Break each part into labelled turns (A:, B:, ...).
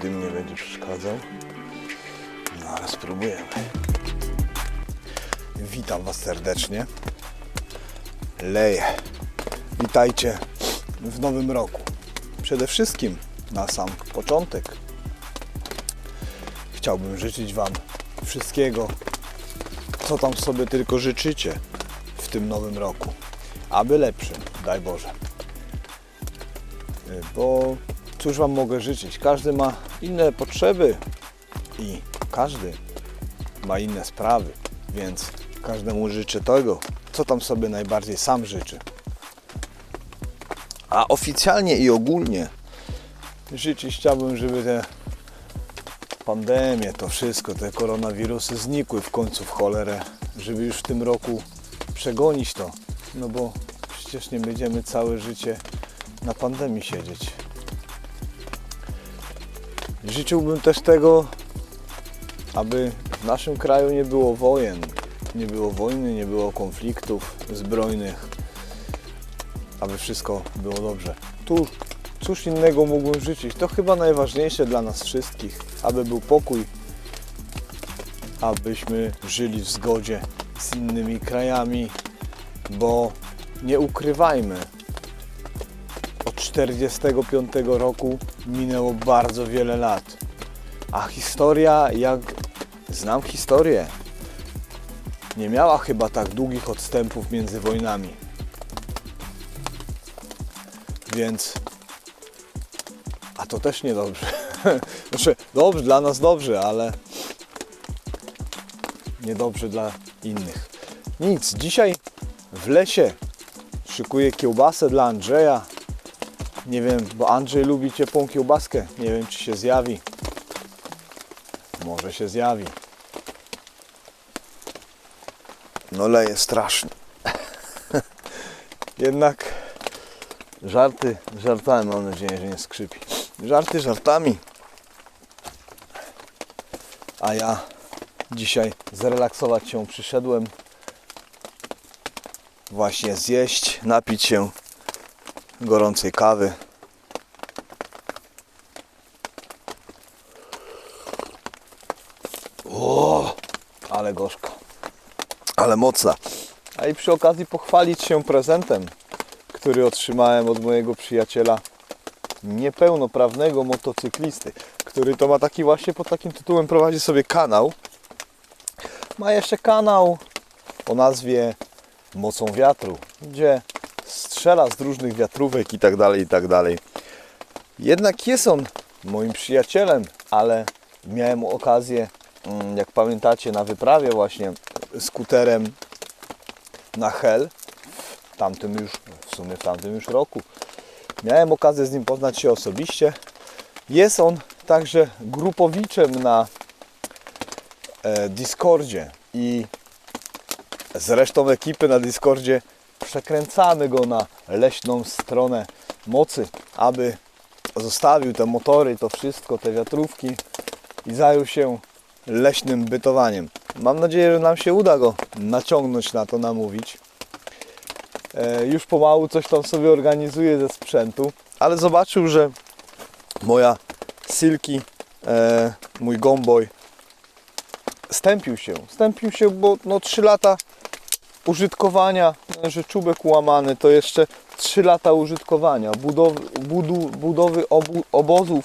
A: dym nie będzie przeszkadzał. No ale spróbujemy. Witam Was serdecznie. Leję. Witajcie w nowym roku. Przede wszystkim na sam początek chciałbym życzyć Wam wszystkiego, co tam sobie tylko życzycie w tym nowym roku. Aby lepszym, daj Boże. Bo cóż Wam mogę życzyć? Każdy ma inne potrzeby i każdy ma inne sprawy, więc każdemu życzę tego, co tam sobie najbardziej sam życzy. A oficjalnie i ogólnie życzyć chciałbym, żeby te pandemie, to wszystko, te koronawirusy znikły w końcu w cholerę, żeby już w tym roku przegonić to. No bo przecież nie będziemy całe życie na pandemii siedzieć. Życzyłbym też tego, aby w naszym kraju nie było wojen, nie było wojny, nie było konfliktów zbrojnych, aby wszystko było dobrze. Tu cóż innego mógłbym życzyć? To chyba najważniejsze dla nas wszystkich, aby był pokój, abyśmy żyli w zgodzie z innymi krajami, bo nie ukrywajmy, od 45 roku minęło bardzo wiele lat. A historia, jak znam historię, nie miała chyba tak długich odstępów między wojnami. Więc. A to też niedobrze. Znaczy, dobrze, dla nas dobrze, ale niedobrze dla innych. Nic, dzisiaj w lesie szykuję kiełbasę dla Andrzeja. Nie wiem, bo Andrzej lubi ciepłą kiełbaskę. Nie wiem, czy się zjawi. Może się zjawi. No leje strasznie. Jednak żarty żartami, mam nadzieję, że nie skrzypi. Żarty żartami. A ja dzisiaj zrelaksować się przyszedłem. Właśnie zjeść, napić się gorącej kawy. O, ale gorzko. Ale mocna. A i przy okazji pochwalić się prezentem, który otrzymałem od mojego przyjaciela niepełnoprawnego motocyklisty, który to ma taki właśnie pod takim tytułem prowadzi sobie kanał. Ma jeszcze kanał o nazwie Mocą Wiatru, gdzie strzela z różnych wiatrówek i tak dalej, i tak dalej. Jednak jest on moim przyjacielem, ale miałem okazję, mm, jak pamiętacie, na wyprawie właśnie skuterem na Hel w tamtym już, w sumie w tamtym już roku. Miałem okazję z nim poznać się osobiście. Jest on także grupowiczem na e, Discordzie i z resztą ekipy na Discordzie przekręcamy go na leśną stronę mocy, aby zostawił te motory, to wszystko, te wiatrówki i zajął się leśnym bytowaniem. Mam nadzieję, że nam się uda go naciągnąć na to, namówić. E, już pomału coś tam sobie organizuje ze sprzętu, ale zobaczył, że moja Silki, e, mój Gomboy stępił się. Stępił się, bo no 3 lata użytkowania, że czubek łamany to jeszcze 3 lata użytkowania, budowy, budu, budowy obu, obozów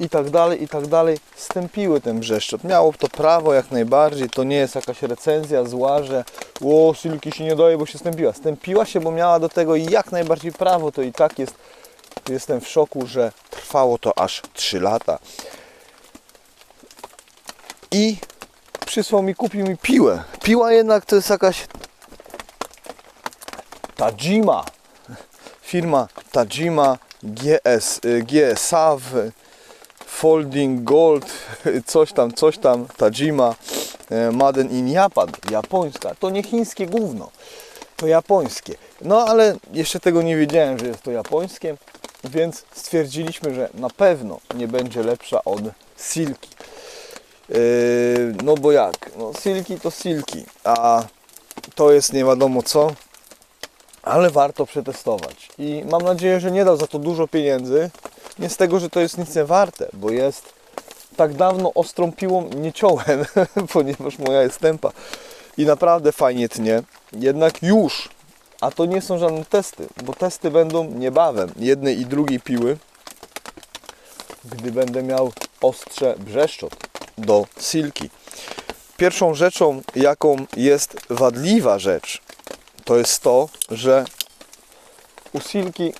A: i tak dalej, i tak dalej, stępiły ten brzeszczot. Miało to prawo jak najbardziej, to nie jest jakaś recenzja zła, że o, silki się nie daje, bo się stępiła. Stępiła się, bo miała do tego jak najbardziej prawo, to i tak jest, jestem w szoku, że trwało to aż 3 lata. I przysłał mi, kupił mi piłę. Piła jednak to jest jakaś Tajima. Firma Tajima GS, y, GSAV Folding Gold, coś tam, coś tam, Tajima y, Made in Japan, japońska. To nie chińskie gówno, to japońskie. No ale jeszcze tego nie wiedziałem, że jest to japońskie, więc stwierdziliśmy, że na pewno nie będzie lepsza od Silki. Yy, no bo jak? No silki to silki, a to jest nie wiadomo co, ale warto przetestować. I mam nadzieję, że nie dał za to dużo pieniędzy, Nie z tego, że to jest nic nie warte, bo jest tak dawno ostrą piłą nie ciąłem, ponieważ moja jest tempa i naprawdę fajnie tnie. Jednak już, a to nie są żadne testy, bo testy będą niebawem jednej i drugiej piły, gdy będę miał ostrze brzeszczot do silki. Pierwszą rzeczą, jaką jest wadliwa rzecz, to jest to, że u silki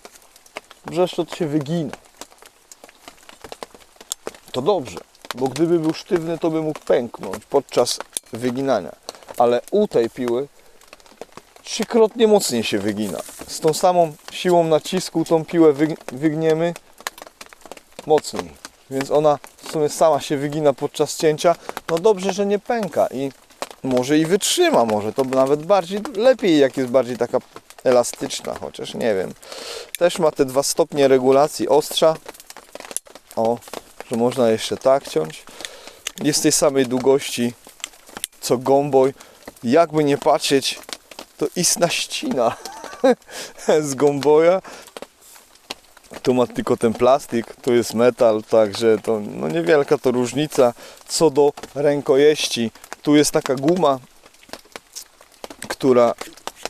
A: brzeszczot się wygina. To dobrze, bo gdyby był sztywny, to by mógł pęknąć podczas wyginania. Ale u tej piły trzykrotnie mocniej się wygina. Z tą samą siłą nacisku tą piłę wyg- wygniemy mocniej. Więc ona w sumie sama się wygina podczas cięcia. No dobrze, że nie pęka i może i wytrzyma, może to nawet bardziej lepiej, jak jest bardziej taka elastyczna, chociaż nie wiem. Też ma te dwa stopnie regulacji ostrza. O, że można jeszcze tak ciąć. Jest tej samej długości co gomboj. Jakby nie patrzeć, to istna ścina z gomboja. Tu ma tylko ten plastik, tu jest metal, także to no niewielka to różnica co do rękojeści. Tu jest taka guma, która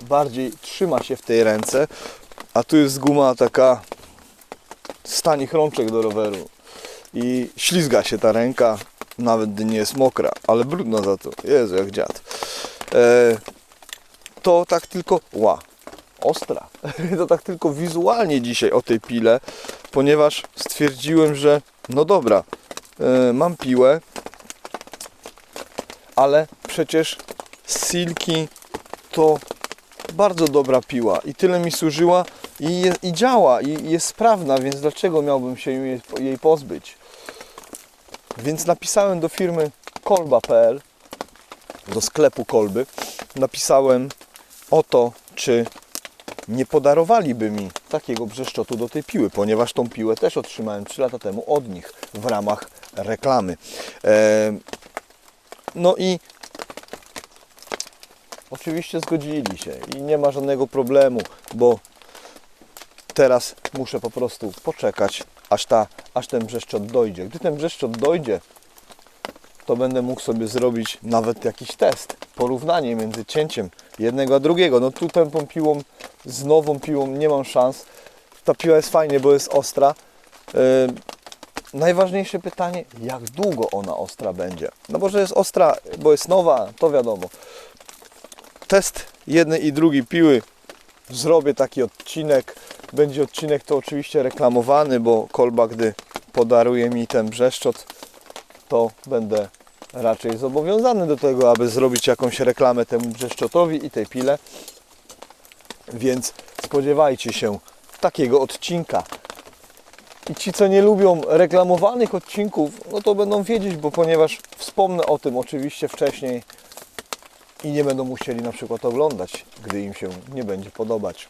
A: bardziej trzyma się w tej ręce, a tu jest guma taka z tanich rączek do roweru i ślizga się ta ręka, nawet gdy nie jest mokra, ale brudna za to. Jezu, jak dziad. E, to tak tylko, ła, ostra. To tak tylko wizualnie dzisiaj o tej pile, ponieważ stwierdziłem, że no dobra, e, mam piłę, ale przecież Silki to bardzo dobra piła i tyle mi służyła i, i działa i jest sprawna, więc dlaczego miałbym się jej, jej pozbyć? Więc napisałem do firmy kolba.pl, do sklepu kolby, napisałem o to, czy nie podarowaliby mi takiego brzeszczotu do tej piły, ponieważ tą piłę też otrzymałem 3 lata temu od nich w ramach reklamy. E, no i oczywiście zgodzili się i nie ma żadnego problemu, bo teraz muszę po prostu poczekać, aż, ta, aż ten brzeszczot dojdzie. Gdy ten brzeszczot dojdzie, to będę mógł sobie zrobić nawet jakiś test, porównanie między cięciem jednego a drugiego. No tu tą piłą, z nową piłą nie mam szans. Ta piła jest fajnie, bo jest ostra. Najważniejsze pytanie, jak długo ona ostra będzie? No bo że jest ostra, bo jest nowa, to wiadomo. Test jednej i drugiej piły zrobię taki odcinek. Będzie odcinek to oczywiście reklamowany, bo kolba, gdy podaruje mi ten brzeszczot, to będę raczej zobowiązany do tego, aby zrobić jakąś reklamę temu brzeszczotowi i tej pile. Więc spodziewajcie się takiego odcinka. I ci, co nie lubią reklamowanych odcinków, no to będą wiedzieć, bo ponieważ wspomnę o tym oczywiście wcześniej i nie będą musieli na przykład oglądać, gdy im się nie będzie podobać.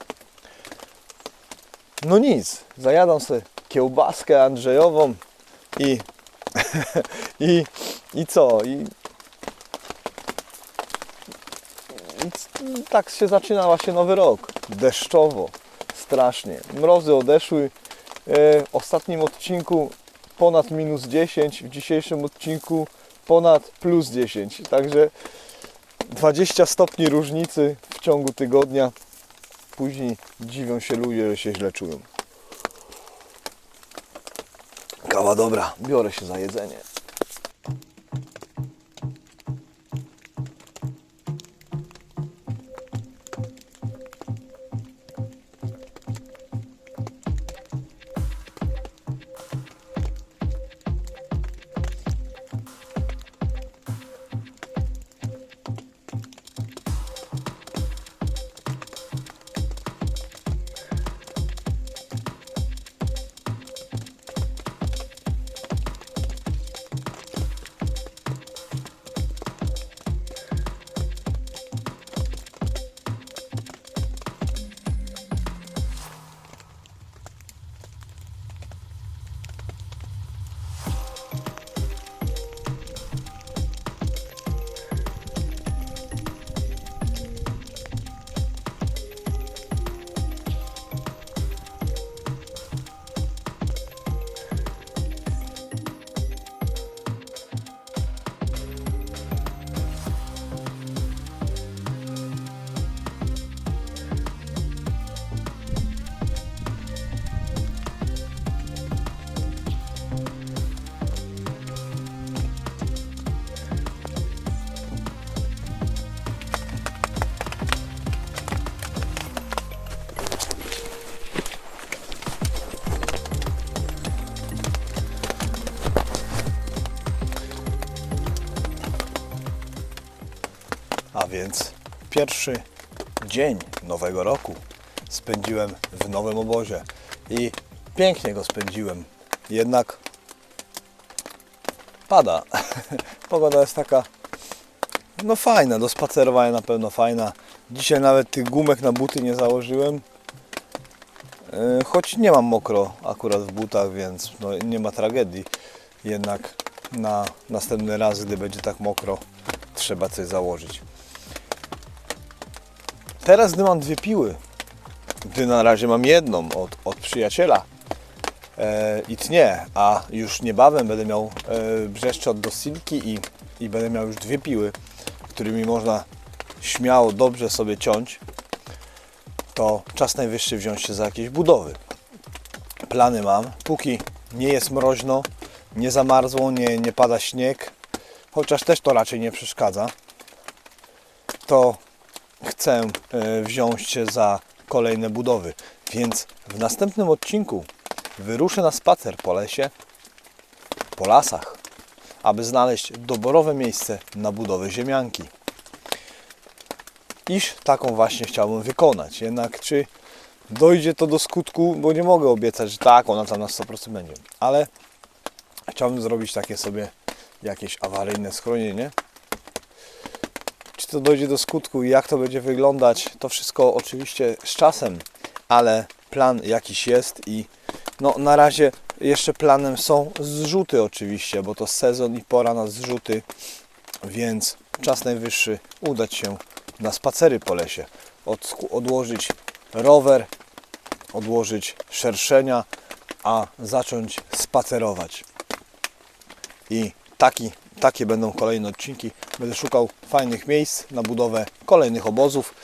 A: No nic, zajadam sobie kiełbaskę Andrzejową i, i, i co? I, i tak się zaczyna właśnie nowy rok. Deszczowo, strasznie. Mrozy odeszły. W ostatnim odcinku ponad minus 10, w dzisiejszym odcinku ponad plus 10. Także 20 stopni różnicy w ciągu tygodnia. Później dziwią się ludzie, że się źle czują. Kawa dobra, biorę się za jedzenie. Pierwszy dzień nowego roku spędziłem w nowym obozie i pięknie go spędziłem. Jednak pada. Pogoda jest taka no fajna, do spacerowania na pewno fajna. Dzisiaj nawet tych gumek na buty nie założyłem. Yy, Choć nie mam mokro akurat w butach, więc no, nie ma tragedii. Jednak na następny raz, gdy będzie tak mokro, trzeba coś założyć. Teraz, gdy mam dwie piły, gdy na razie mam jedną od, od przyjaciela e, i tnie, a już niebawem będę miał e, brzeszczot do silki i, i będę miał już dwie piły, którymi można śmiało, dobrze sobie ciąć, to czas najwyższy wziąć się za jakieś budowy. Plany mam, póki nie jest mroźno, nie zamarzło, nie, nie pada śnieg, chociaż też to raczej nie przeszkadza, to chcę e, wziąć się za kolejne budowy. Więc w następnym odcinku wyruszę na spacer po lesie, po lasach, aby znaleźć doborowe miejsce na budowę ziemianki. Iż taką właśnie chciałbym wykonać. Jednak czy dojdzie to do skutku, bo nie mogę obiecać, że tak, ona tam na 100% będzie. Ale chciałbym zrobić takie sobie jakieś awaryjne schronienie. To dojdzie do skutku i jak to będzie wyglądać, to wszystko oczywiście z czasem, ale plan jakiś jest i no na razie jeszcze planem są zrzuty oczywiście, bo to sezon i pora na zrzuty, więc czas najwyższy udać się na spacery po lesie, Od, odłożyć rower, odłożyć szerszenia, a zacząć spacerować. I taki, takie będą kolejne odcinki. Będę szukał fajnych miejsc na budowę kolejnych obozów,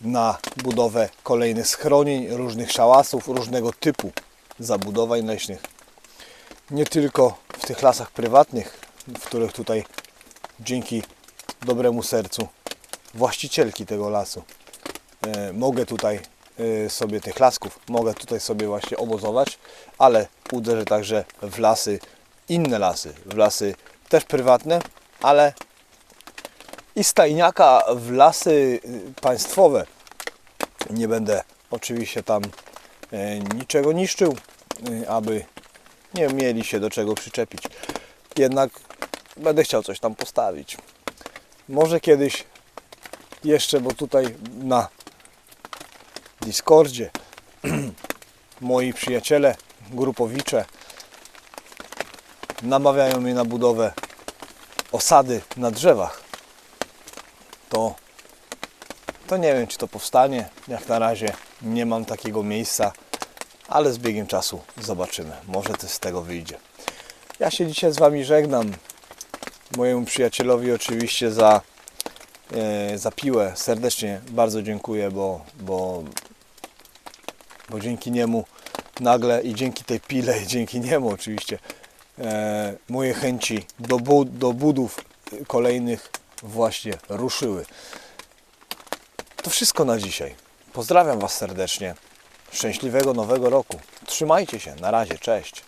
A: na budowę kolejnych schronień, różnych szałasów, różnego typu zabudowań leśnych. Nie tylko w tych lasach prywatnych, w których tutaj dzięki dobremu sercu właścicielki tego lasu e, mogę tutaj e, sobie tych lasków, mogę tutaj sobie właśnie obozować, ale uderzę także w lasy, inne lasy, w lasy też prywatne, ale i stajniaka w lasy y, państwowe. Nie będę oczywiście tam e, niczego niszczył, y, aby nie mieli się do czego przyczepić. Jednak będę chciał coś tam postawić. Może kiedyś jeszcze, bo tutaj na Discordzie moi przyjaciele, grupowicze namawiają mnie na budowę osady na drzewach. To, to nie wiem, czy to powstanie. Jak na razie nie mam takiego miejsca, ale z biegiem czasu zobaczymy. Może coś z tego wyjdzie. Ja się dzisiaj z Wami żegnam. Mojemu przyjacielowi oczywiście za, e, za piłę serdecznie bardzo dziękuję, bo, bo, bo dzięki niemu nagle i dzięki tej pile i dzięki niemu oczywiście moje chęci do, do budów kolejnych właśnie ruszyły. To wszystko na dzisiaj. Pozdrawiam Was serdecznie. Szczęśliwego nowego roku. Trzymajcie się. Na razie. Cześć.